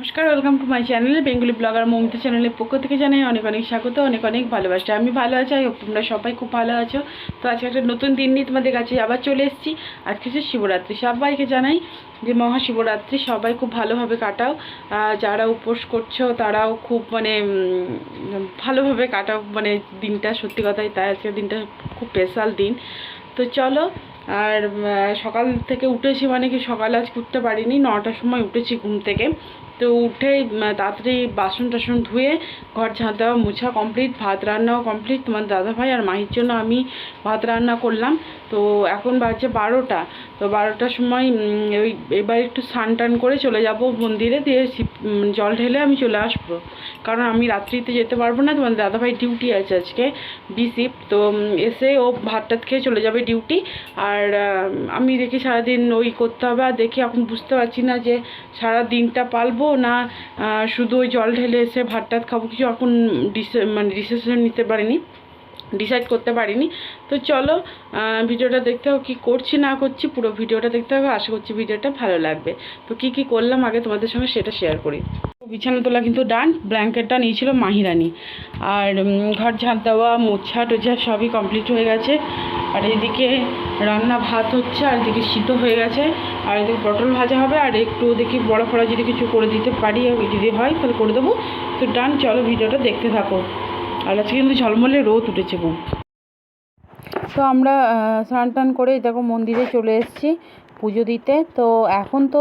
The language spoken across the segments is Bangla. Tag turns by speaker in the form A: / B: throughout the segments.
A: Welcome to my channel Bengali blogger Mamata চ্যানেলের পক্ষ থেকে জানাই অনেক অনেক স্বাগত, অনেক অনেক ভালোবাসা। আমি ভালো আছি আই তোমরা সবাই খুব ভালো আছো। তো আজকে একটা নতুন দিন নিয়ে তোমাদের কাছে আবার চলে এসেছি। আজকে হচ্ছে শিবরাত্রি। সবাইকে জানাই যে মহাশিবরাত্রি, সবাই খুব ভালোভাবে কাটাও। যারা উপোস করছ, তারাও খুব মানে ভালোভাবে কাটাও। মানে দিনটা সত্যি কথাই, তাই আজকের দিনটা খুব স্পেশাল দিন। তো চলো, আর সকাল থেকে উঠেছি মানে কি সকালে আজ উঠতে পারিনি, নটার সময় উঠেছি ঘুম থেকে। তো উঠে তাড়াতাড়ি বাসন টাসন ধুয়ে, ঘর ঝাঁট দেওয়া, মোছা কমপ্লিট ভাত রান্নাও কমপ্লিট তোমার দাদাভাই আর মাহির জন্য আমি ভাত রান্না করলাম। তো এখন বাজে বারোটা। তো বারোটার সময় ওই এবার একটু স্নান টান করে চলে যাব মন্দিরে, দিয়ে জল ঢেলে আমি চলে আসব। কারণ আমি রাত্রিতে যেতে পারব না, তোমার দাদাভাই ডিউটি আছে আজকে বি শিফট তো এসে ও ভাত টাত খেয়ে চলে যাবে ডিউটি আর আমি দেখি সারাদিন ওই করতে হবে, আর দেখি এখন বুঝতে পারছি না যে সারা দিনটা পালবো না শুধু ওই জল ঢেলে এসে ভাত টাত খাব, কিছু এখন ডিসে মানে ডিসিশন নিতে পারিনি ডিসাইড করতে পারিনি। তো চলো ভিডিওটা দেখতে হবে কী করছি, না করছি, পুরো ভিডিওটা দেখতে হবে। আশা করছি ভিডিওটা ভালো লাগবে। তো কি কি করলাম, আগে তোমাদের সঙ্গে সেটা শেয়ার করি। বিছানা তোলা কিন্তু ডান, ব্ল্যাঙ্কেটটা নিয়েছিল মাহিরানি। আর ঘর ঝাঁট দেওয়া মোছা টোছা সবই কমপ্লিট হয়ে গেছে। আর এদিকে রান্না ভাত হচ্ছে, আর এদিকে সিদ্ধ হয়ে গেছে। আর এদিকে পটল ভাজা হবে, আর একটু দেখি বড় ফড়া যদি কিছু করে দিতে পারি যদি হয় তাহলে করে দেবো। তো ডান, চলো ভিডিওটা দেখতে থাকো। আর আজকে কিন্তু ঝলমলে রোদ উঠেছে খুব। তো আমরা স্নান টান করে দেখো মন্দিরে চলে এসেছি। পুজো দিতে। তো এখন তো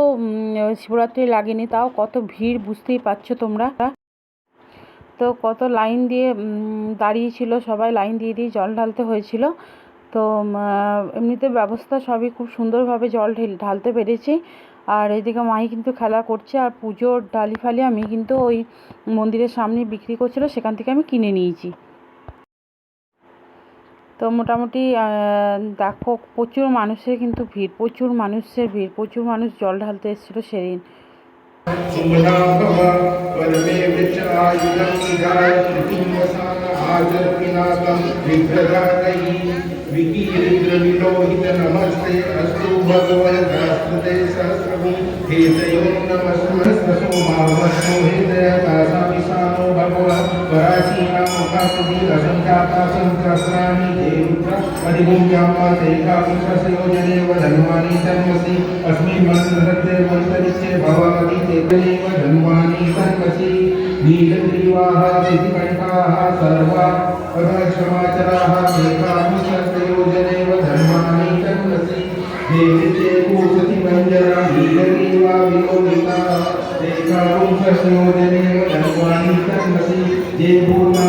A: শিবরাত্রি লাগেনি, তাও কত ভিড় বুঝতেই পারছ তোমরা। তো কত লাইন দিয়ে দাঁড়িয়েছিল, সবাই লাইন দিয়ে দিয়ে জল ঢালতে হয়েছিল। তো এমনিতে ব্যবস্থা সবই খুব সুন্দরভাবে জল ঢেল, ঢালতে পেরেছি। আর এদিকে মাই কিন্তু খেলা করছে, আর পুজোর ডালি ফালি আমি কিন্তু ওই মন্দিরের সামনে বিক্রি করছিল, সেখান থেকে আমি কিনে নিয়েছি। তো মোটামুটি দেখো প্রচুর মানুষের কিন্তু ভিড়, প্রচুর মানুষের ভিড়, প্রচুর মানুষ জল ঢালতে এসেছিল সেদিন।
B: सहस्राणि देवुत्र अधिगुम्याम्बा सैका पुत्रसयोजनेव धन्वानि सन्वसि अस्मिन् मन्त्रसत्ते मन्त्रनित्ये भवति चेतनेव धन्वानि सन्वसि नीलग्रीवाः शितिकण्ठाः सर्वा अधक्षमाचराः सैका पुत्रसयोजनेव धन्वानि सन्वसि देविचेकूसति मञ्जरा, नीलग्रीवा विलोकिता सैका पुत्रसयोजनेव धन्वानि सन्वसि जे पूर्णा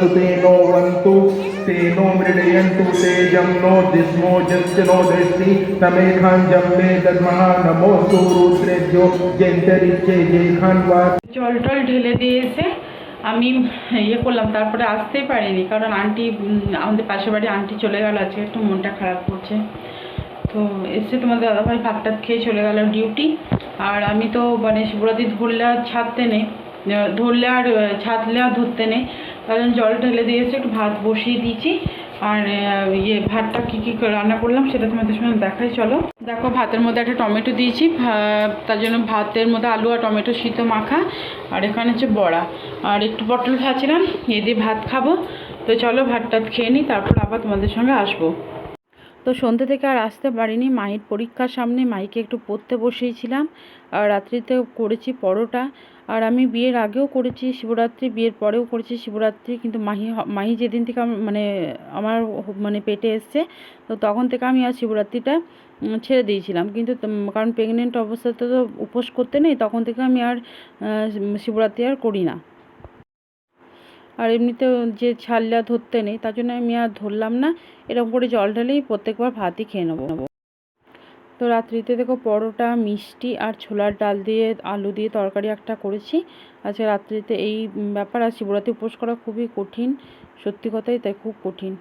B: अस्तु तेनो वन्तु तेनो मृडयन्तु तेजं नो दिस्मो जस्य नो दृष्टि तमेखाञ्जं मे दद्मः नमोऽस्तु रुद्रेभ्यो जयन्तरिच्चे जयखान्वा
A: জল টল ঢেলে দিয়ে এসে আমি ইয়ে করলাম তারপরে আসতেই পারিনি কারণ আন্টি উম, আমাদের পাশের বাড়ি আন্টি চলে গেল আজকে একটু মনটা খারাপ করছে তো এসে তোমাদের দাদাভাই ভাত টাত খেয়ে চলে গেল ডিউটি আর আমি তো মানে শিবরাত্রি ধরলে আর ছাড়তে নেই আহ, ধরলে আর আহ, ছাড়লে আর ধরতে নেই তার জন্য জল ঢেলে দিয়ে এসে একটু ভাত বসিয়ে দিয়েছি। আর ইয়ে ভাতটা কী কী রান্না করলাম সেটা তোমাদের সঙ্গে দেখাই, চলো। দেখো, ভাতের মধ্যে একটা টমেটো দিয়েছি। তার জন্য ভাতের মধ্যে আলু আর টমেটো সিদ্ধ মাখা। আর এখানে হচ্ছে বড়া। আর একটু পটল ভাজছিলাম, এ দিয়ে ভাত খাব। তো চলো ভাত টাত খেয়ে নিই, তারপর আবার তোমাদের সঙ্গে আসব। তো সন্ধ্যে থেকে আর আসতে পারিনি, মায়ের পরীক্ষার সামনে মাইকে একটু পড়তে বসিয়েছিলাম। আর রাত্রিতে করেছি পরোটা। আর আমি বিয়ের আগেও করেছি, শিবরাত্রি বিয়ের পরেও করেছি শিবরাত্রি, কিন্তু মাহি মাহি যেদিন থেকে মানে আমার মানে পেটে এসছে, তো তখন থেকে আমি আর শিবরাত্রিটা ছেড়ে দিয়েছিলাম। কিন্তু কারণ প্রেগনেন্ট অবস্থাতে তো উপোস করতে নেই, তখন থেকে আমি আর শিবরাত্রি আর করি না। আর এমনিতেও যে ছাল্লা ধরতে নেই, তার জন্য আমি আর ধরলাম না, এরকম করে জল ঢালেই প্রত্যেকবার ভাতই খেয়ে নেব। তো রাত্রিতে দেখো পরোটা, মিষ্টি আর ছোলার ডাল দিয়ে, আলু দিয়ে তরকারি একটা করেছি। আজকে রাত্রিতে এই ব্যাপার আর শিবরাত্রি উপোস করা খুবই কঠিন। সত্যি কথাই তাই খুব কঠিন।